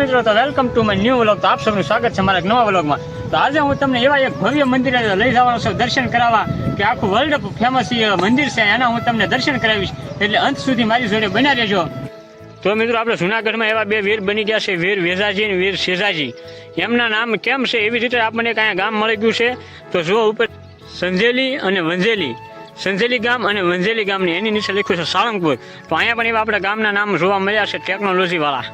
મિત્રો, તો welcome to my new vlog તો આપ સૌનું સ્વાગત છે મારા નવા વ્લોગમાં તો આજે હું તમને એવા એક ભવ્ય મંદિર લઈ જવાનો છું, દર્શન કરાવવા, કે આખું વર્લ્ડ ફેમસ મંદિર છે, એના હું તમને દર્શન કરાવીશ. એટલે અંત સુધી મારી જોડે બન્યા રહેજો. તો મિત્રો, આપણે જુનાગઢમાં એવા બે વીર બની ગયા છે, વીર વેઝાજી અને વીર શેઝાજી એમના નામ કેમ છે, એવી રીતે આપણને કાંઈ ગામ મળી ગયું છે? તો જુઓ ઉપર. સંજેલી અને વંજેલી. સંજેલી ગામ અને વંજેલી ગામની એની નીચે લખ્યું છે સાળંગપુર. તો અહીંયા પણ એવા આપણા ગામના નામ જોવા મળ્યા છે ટેકનોલોજીવાળા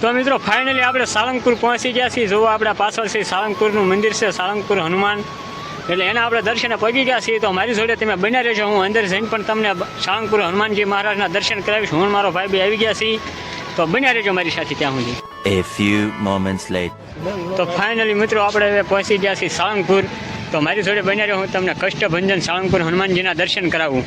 તો મિત્રો ફાઇનલી આપણે સાળંગપુર પહોંચી ગયા છીએ. જોવો આપણા પાછળ છે સાળંગપુરનું મંદિર છે સાળંગપુર હનુમાન. એટલે એના આપણે દર્શને પગી ગયા છીએ. તો મારી જોડે તમે બન્યા રહેજો. હું અંદર જઈને પણ તમને સાળંગપુર હનુમાનજી મહારાજના દર્શન કરાવીશ. હું મારો ભાઈ બી આવી ગયા છીએ. તો બન્યા રહેજો મારી સાથે ત્યાં સુધી. A few moments later. તો ફાઇનલી મિત્રો આપણે હવે પહોંચી ગયા છીએ સાળંગપુર તો મારી જોડે બન્યા રહ્યો હું તમને કષ્ટભંજન સાળંગપુર હનુમાનજીના દર્શન કરાવું.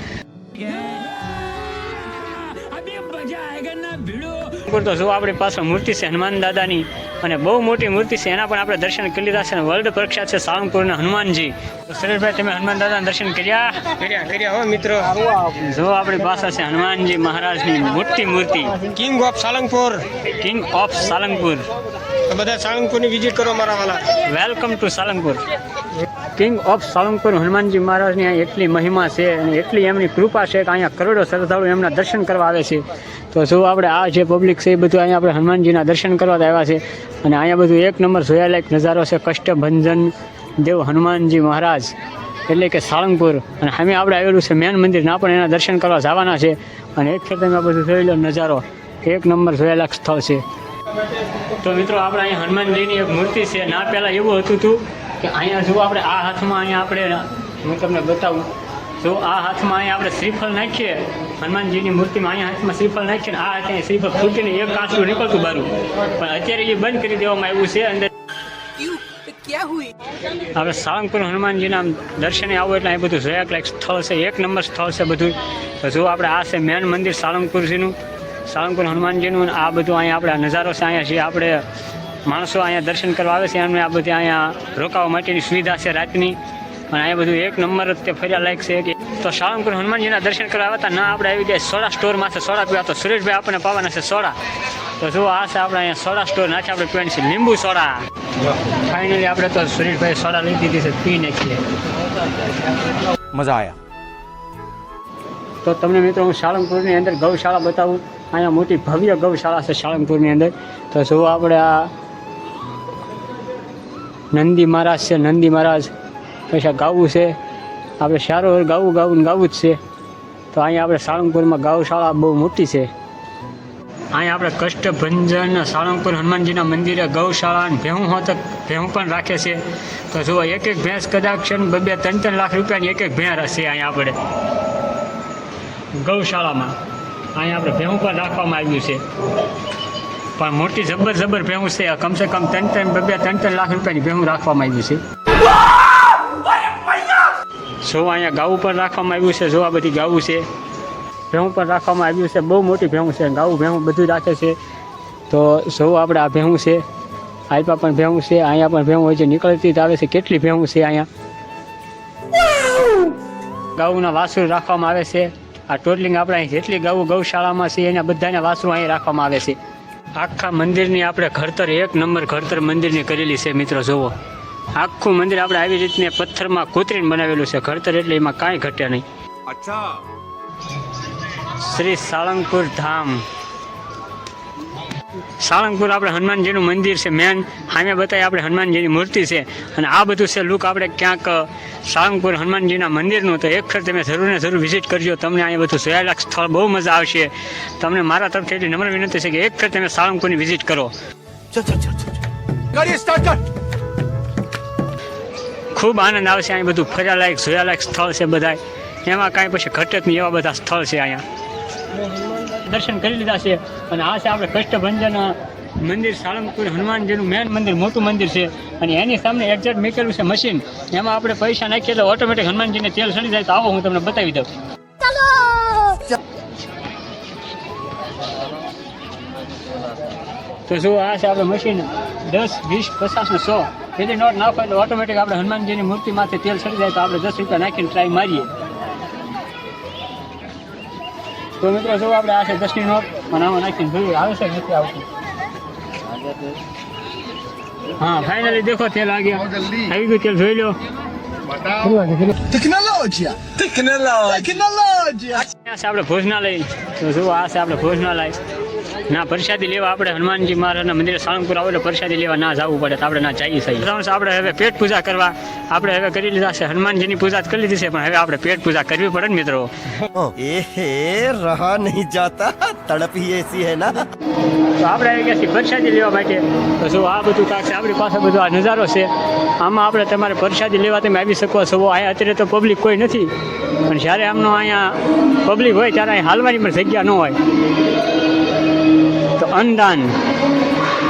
સાળંગપુર તો જો આપણી પાસે મૂર્તિ છે હનુમાન દાદાની અને બહુ મોટી મૂર્તિ છે. એના પણ આપણે દર્શન કરી લીધા છે અને વર્લ્ડ પ્રખ્યાત છે સાળંગપુરના હનુમાનજી. તો સુરેશભાઈ તમે હનુમાન દાદાના દર્શન કર્યા? કર્યા કર્યા હો મિત્રો. જો આપણી પાસે છે હનુમાનજી મહારાજની મોટી મૂર્તિ. King of Salangpur king of Salangpur બધા સાળંગપુરની વિઝિટ કરો મારા વાલા. Welcome to Salangpur king of Salangpur Hanumanji મહારાજની અહીંયા એટલી મહિમા છે અને એટલી એમની કૃપા છે કે અહીંયા કરોડો શ્રદ્ધાળુ એમના દર્શન કરવા આવે છે. તો જો આપણે આ જે પબ્લિક છે એ બધું અહીંયા આપણે હનુમાનજીના દર્શન કરવા આવ્યા છે અને અહીંયા બધું એક નંબર જોયાલાયક નજારો છે કષ્ટભંજન દેવ હનુમાનજી મહારાજ એટલે કે સાળંગપુર અને સામે આપણે આવેલું છે મેન મંદિર ના પણ એના દર્શન કરવા જવાના છે અને એક ખેતરમાં આ બધું જોયેલો નજારો એક નંબર જોયાલાયક સ્થળ છે. તો મિત્રો, આપણે અહીંયા હનુમાનજીની એક મૂર્તિ છે. ના પહેલાં એવું હતું હતું કે અહીંયા જો આપણે, આ હાથમાં અહીંયા આપણે, હું તમને બતાવું. જો આ હાથમાં અહીંયા આપણે શ્રીફળ નાખીએ. હનુમાનજીની મૂર્તિમાં અહીંયા હાથમાં શ્રીફળ નાખીએ આ હાથે શ્રીફળ ફૂટીને એક કાંસું નીકળતું બારું પણ અત્યારે એ બંધ કરી દેવામાં આવ્યું છે, અંદર આપણે સાળંગપુર હનુમાનજીના દર્શને આવો એટલે અહીં બધું જોયા લાયક સ્થળ છે, એક નંબર સ્થળ છે બધું. તો જો આપણે આ છે મેન મંદિર સાળંગપુરજીનું સાળંગપુર હનુમાનજીનું આ બધું અહીંયા આપણે નજારો છે, અહીંયા જે આપણે માણસો અહીંયા દર્શન કરવા આવે છે એમને આ બધી અહીંયા રોકાવા માટેની સુવિધા છે રાતની અને અહીંયા બધું એક નંબર જ તે ફર્યા લાયક છે તો સાળંગપુર હનુમાનજીના દર્શન કરવા આવતા ના આપણે આવી ગયા સોડા સ્ટોરમાં છે સોડા પીવા તો સુરેશભાઈ આપણને પાવાના છે સોડા તો જો આ છે આપણે અહીંયા સોડા સ્ટોર નાખે આપણે પીવાની છે લીંબુ સોડા ફાઇનલી આપણે તો સુરેશભાઈ સોડા લઈ દીધી છે પી નાખીએ મજા આવ્યા તો તમને મિત્રો હું સાળંગપુરની અંદર ગૌશાળા બતાવું અહીંયા મોટી ભવ્ય ગૌશાળા છે સાળંગપુરની અંદર તો જો આપણે આ નંદી મહારાજ છે, નંદી મહારાજ આ ગાવું છે. આપણે સારો ગાવું ગાવું ગાવું જ છે. તો અહીંયા આપણે સાળંગપુરમાં ગૌશાળા બહુ મોટી છે. અહીંયા આપણે કષ્ટભંજન સાળંગપુર હનુમાનજીના મંદિરે ગૌશાળા અને ભેહું હોત ભેહું પણ રાખે છે. તો જુઓ એક એક ભેંસ કદાચ ને બે ત્રણ ત્રણ લાખ રૂપિયાની એક એક ભેંસ છે અહીંયા આપણે. ગૌશાળામાં અહીંયા આપણે ભેહું પણ રાખવામાં આવ્યું છે. પણ મોટી જબર જબર ભેહું છે. કમસે કમ ત્રણ ત્રણ, બે ત્રણ ત્રણ લાખ રૂપિયાની ભેહું રાખવામાં આવ્યું છે. જો અહીંયા ગાવું પણ રાખવામાં આવ્યું છે, જો આ બધી ગાવું છે. ભેહું પણ રાખવામાં આવ્યું છે, બહુ મોટી ભેહું છે. ગાવું ભેહું બધું રાખે છે. તો જો આપણે આ ભેહું છે આઈપા પણ ભેહું છે, અહીંયા પણ ભેહું હોય છે. નીકળતી જ આવે છે. કેટલી ભેહું છે અહીંયા? ગાઉના વાસુ રાખવામાં આવે છે. આ ટોટલિંગ આપણે અહીં જેટલી ગાઉ ગૌશાળામાં છે, એના બધાના વાસુ અહીં રાખવામાં આવે છે. આખા મંદિરની આપણે ઘડતર એક નંબર ઘડતર મંદિરની કરેલી છે મિત્રો જુઓ. આખું મંદિર આપણે આવી રીતને પથ્થરમાં કોતરીને બનાવેલું છે. ઘડતર એટલે એમાં કાંઈ ઘટ્યા નહીં. શ્રી સાળંગપુર ધામ. સાળંગપુર આપણે હનુમાનજીનું મંદિર છે મેન. સામે બતાવી આપણે હનુમાનજીની મૂર્તિ છે. અને આ બધું છે લુક આપણે ક્યાંક સાળંગપુર હનુમાનજીના મંદિરનું તો એક વખત તમે જરૂર ને જરૂર વિઝિટ કરજો. તમને અહીંયા બધું જોયાલાક સ્થળ બહુ મજા આવશે. તમને મારા તરફથી એટલી નમ્ર વિનંતી છે કે એક વખત તમે સાળંગપુરની વિઝિટ કરો. ખૂબ આનંદ આવશે અહીં બધું ફર્યા લાયક જોયા સ્થળ છે બધા એમાં કાંઈ પછી ઘટત નહીં એવા બધા સ્થળ છે અહીંયા. દર્શન કરી લીધા છે. અને આ છે આપણે કષ્ટભંજન મંદિર સાળંગપુર હનુમાનજીનું મેન મંદિર મોટું મંદિર છે. અને એની સામે એક્ઝેક્ટ મૂકેલું છે મશીન એમાં આપણે પૈસા નાખીએ તો ઓટોમેટિક હનુમાનજીને તેલ સડી જાય. તો આવો હું તમને બતાવી દઉં. તો શું આ છે આપણે મશીન દસ વીસ પચાસ ને સો. પેલી નોટ નાખો એટલે ઓટોમેટિક આપણે હનુમાનજીની મૂર્તિ માથે તેલ સડી જાય તો આપણે દસ રૂપિયા નાખીને ટ્રાય મારીએ. તો મિત્રો શું આપણે આ છે દસની નોટ પણ આમાં નાખીને જોયું આવે છે નથી આવતું? હા ફાઇનલી દેખો તેલ આ ગયા. આવી ગયું તેલ જોઈ લો. ટેકનોલોજી ટેકનોલોજી ટેકનોલોજી આપણે ભોજનાલય. તો જો આ છે આપણે ભોજનાલય. ના પ્રસાદી લેવા આપણે હનુમાનજી મહારાજના મંદિરે સાળંગપુર એટલે પ્રસાદી લેવા ના જવું પડે તો આપણે ના જઈએ સાહેબ ત્રણ આપણે હવે પેટ પૂજા કરવા આપણે હવે કરી લીધા છે હનુમાનજીની પૂજા કરી લીધી છે પણ હવે આપણે પેટ પૂજા કરવી પડે ને મિત્રો. હે રહા નહીં જાતા તડપી એસી હે ના. તો આપણે આવી ગયા છીએ પ્રસાદી લેવા માટે. તો જો આ બધું કાંક છે આપણી પાસે બધો આ નજારો છે. આમાં આપણે તમારે પ્રસાદી લેવા તમે આવી શકો છો. અહીંયા અત્યારે તો પબ્લિક કોઈ નથી. પણ જ્યારે આમનો અહીંયા પબ્લિક હોય ત્યારે અહીં હાલવાની પણ જગ્યા ન હોય. તો અન્નદાન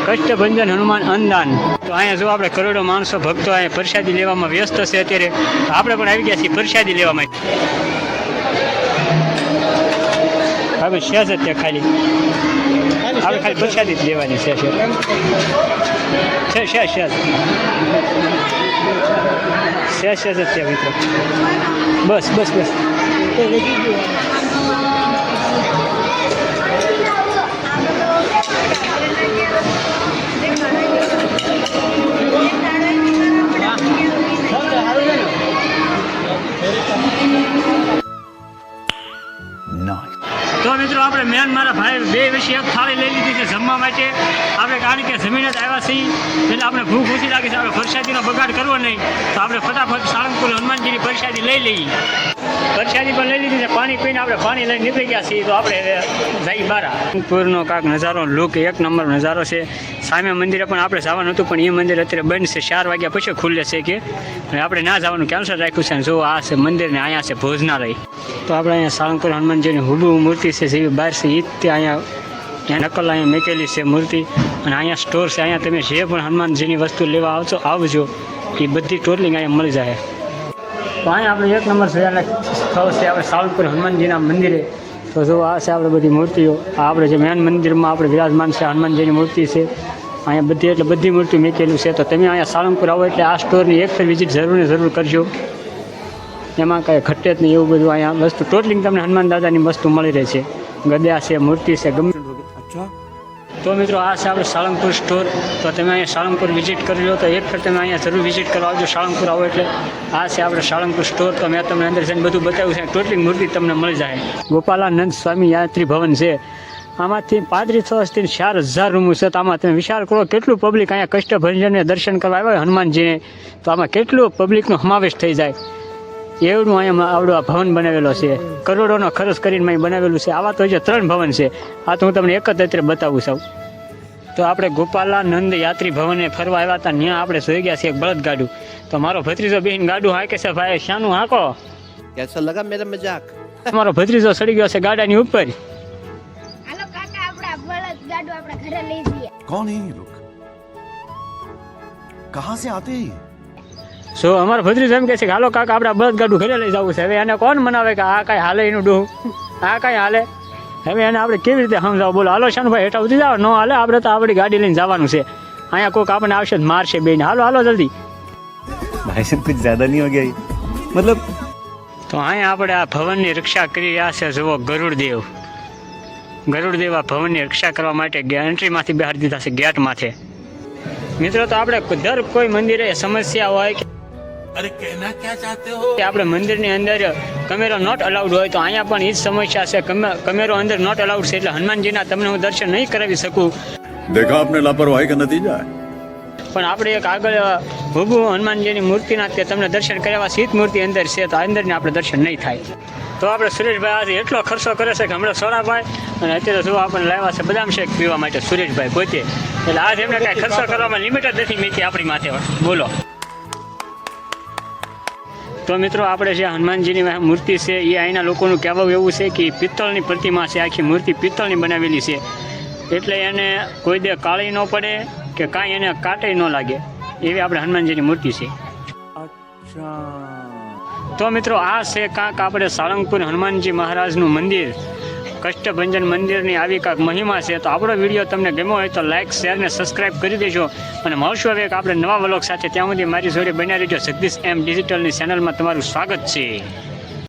કષ્ટભંજન હનુમાન અન્નદાન તો અહીંયા જો આપણે કરોડો માણસો ભક્તો અહીંયા પ્રસાદી લેવામાં વ્યસ્ત છે અત્યારે તો આપણે પણ આવી ગયા છીએ પ્રસાદી લેવા માટે હવે છે જ છે ખાલી. આપણે ખાલી પ્રસાદી જ લેવાની છે છે. છે છે છે છે છે બસ બસ બસ. તો મિત્રો આપણે મેન મારા ભાઈ બે વિશે એક થાળી લઈ લીધી છે જમવા માટે. આપણે કારણ કે જમીન જ આવ્યા છીએ, એટલે આપણે ભૂખ ઓછી લાગે છે, આપણે પ્રસાદીનો બગાડ કરવો નહીં. તો આપણે ફટાફટ સાળંગપુર હનુમાનજીની પ્રસાદી લઈ લઈએ. પ્રસાદી પણ લઈ લીધી છે, પાણી પીને આપણે પાણી લઈને નીકળી ગયા છીએ, તો આપણે હવે જઈ બારા. પૂરનો કાંક નજારો, લુક એક નંબર નજારો છે. સામે મંદિરે પણ આપણે જવાનું હતું, પણ એ મંદિર અત્યારે બંધ છે, ચાર વાગ્યા પછી ખુલ્લે છે કે. અને આપણે ના જવાનું કેન્સલ રાખ્યું છે, અને જો આ છે મંદિર ને અહીંયા છે ભોજનાલય. તો આપણે અહીંયા સાળંગપુર હનુમાનજીની હુબુ મૂર્તિ છે, જેવી બહાર છે એ જ તે અહીંયા ત્યાં નકલ અહીંયા મૂકેલી છે મૂર્તિ. અને અહીંયા સ્ટોર છે, અહીંયા તમે જે પણ હનુમાનજીની વસ્તુ લેવા આવશો, આવજો. એ બધી ટોટલિંગ અહીંયા મળી જાય. તો અહીંયા આપણે એક નંબર જોયાના સ્થળ છે, આપણે સાળંગપુર હનુમાનજીના મંદિરે. તો જો આ છે આપણે બધી મૂર્તિઓ. આ આપણે જે મેન મંદિરમાં આપણે વિરાજમાન છે હનુમાનજીની મૂર્તિ છે. અહીંયા બધી, એટલે બધી મૂર્તિ મૂકેલું છે. તો તમે અહીંયા સાળંગપુર આવો, એટલે આ સ્ટોરની એક ફેર વિઝિટ જરૂર ને જરૂર કરજો. એમાં કાંઈ ઘટેત નહીં એવું બધું. અહીંયા વસ્તુ ટોટલી તમને હનુમાન દાદાની વસ્તુ મળી રહે છે. ગદ્યા છે મૂર્તિ છે ગમે અચ્છા. તો મિત્રો આ છે આપણે સાળંગપુર સ્ટોર તો તમે અહીંયા સાળંગપુર વિઝિટ કરી લો. તો એક ફેર તમે અહીંયા જરૂર વિઝિટ કરવા આવજો. સાળંગપુર આવો એટલે. આ છે આપણે સાળંગપુર સ્ટોર તો મેં તમને અંદર જઈને બધું બતાવ્યું છે. ટોટલી મૂર્તિ તમને મળી જાય. ગોપાલાનંદ સ્વામી યાત્રી ભવન છે. આમાંથી પાદરી થી ચાર હજાર રૂમો છે. તો આમાં તમે વિશાળ કરો કેટલું પબ્લિક અહીંયા કષ્ટભંજનને દર્શન કરવા આવ્યા હોય હનુમાનજીને. તો આમાં કેટલું પબ્લિકનો સમાવેશ થઈ જાય. એવું અહીંયા આવડો આ ભવન બનાવેલો છે. કરોડોનો ખર્ચ કરીને અહીં બનાવેલું છે. આવા તો હજી ત્રણ ભવન છે. આ તો હું તમને એક જ અત્યારે બતાવું છું. તો આપણે ગોપાલા નંદ યાત્રી ભવને ફરવા આવ્યા હતા. ત્યાં આપણે જોઈ ગયા છીએ એક બળદ ગાડું. તો મારો ભત્રીજો બેન ગાડું હાકે છે ભાઈ. શાનું હાંકો. કેસો લગા મેરે મજાક? મારો ભત્રીજો સડી ગયો છે ગાડાની ઉપર. હાલો કાકા આપણા બળદ ગાડું આપણે ઘરે લઈ જઈએ. કોણ હે લોક? કહાં સે આતે હે? સો અમારા ભત્રીજ એમ કે છે હાલો કાકા આપણે બળદ ગાડું ઘરે લઈ જવું છે. હવે એને કોણ મનાવે કે આ કાંઈ હાલે એનું ડોહું આ કાંઈ હાલે? હવે એને આપણે કેવી રીતે સમજાવો બોલો હાલો શાનુભાઈ હેઠા ઉતરી જાવ ન હાલે આપણે તો આપણી ગાડી લઈને જવાનું છે. અહીંયા કોઈક આપણને આવશે જ મારશે બેન હાલો હાલો જલ્દી. ભાઈ સાહેબ કુછ જ્યાદા નહીં હો મતલબ તો અહીંયા આપણે આ ભવનની રક્ષા કરી રહ્યા છે જુઓ ગરુડદેવ. ગરુડદેવ આ ભવનની રક્ષા કરવા માટે એન્ટ્રીમાંથી બહાર દીધા છે ગેટમાંથી. મિત્રો તો આપણે દર કોઈ મંદિરે સમસ્યા હોય કે અરે કહેના ક્યાં ચાહતે હો? આપણે મંદિરની અંદર કમેરો નોટ અલાઉડ હોય તો અહીંયા પણ એ જ સમસ્યા છે. કમેરો અંદર નોટ અલાઉડ છે એટલે હનુમાનજીના તમને હું દર્શન નહીં કરાવી શકું. દેખા આપને લાપરવાહી કે નતીજા પણ આપણે એક આગળ ભગુ હનુમાનજીની મૂર્તિના તે તમને દર્શન કરાવવા સીત મૂર્તિ અંદર છે તો અંદરને આપણે દર્શન નહીં થાય. તો આપણે સુરેશભાઈ આજે એટલો ખર્ચો કરે છે કે હમણાં સોનાભાઈ અને અત્યારે જો આપણને લાવ્યા છે બદામ શેક પીવા માટે સુરેશભાઈ પોતે. એટલે આજ એમને કાંઈ ખર્ચો કરવામાં લિમિટ જ નથી મેથી આપણી માથે. બોલો. તો મિત્રો આપણે જે હનુમાનજીની મૂર્તિ છે એ અહીંના લોકોનું કહેવું એવું છે કે પિત્તળની પ્રતિમા છે. આખી મૂર્તિ પિત્તળની બનાવેલી છે. એટલે એને કોઈ દે કાળી ન પડે કે કાંઈ એને કાંટે ન લાગે. એવી આપણે હનુમાનજીની મૂર્તિ છે. તો મિત્રો આ છે કાંક આપણે સાળંગપુર હનુમાનજી મહારાજનું મંદિર. કષ્ટભંજન મંદિરની આવી કાંક મહિમા છે, તો આપણો વીડિયો તમને ગમ્યો હોય તો લાઇક શેર ને સબસ્ક્રાઇબ કરી દેજો. અને મળશું હવે આપણે નવા વ્લોગ સાથે. ત્યાં સુધી મારી જોડે બન્યા રહેજો. જગદીશ એમ ડિજિટલની ચેનલમાં તમારું સ્વાગત છે.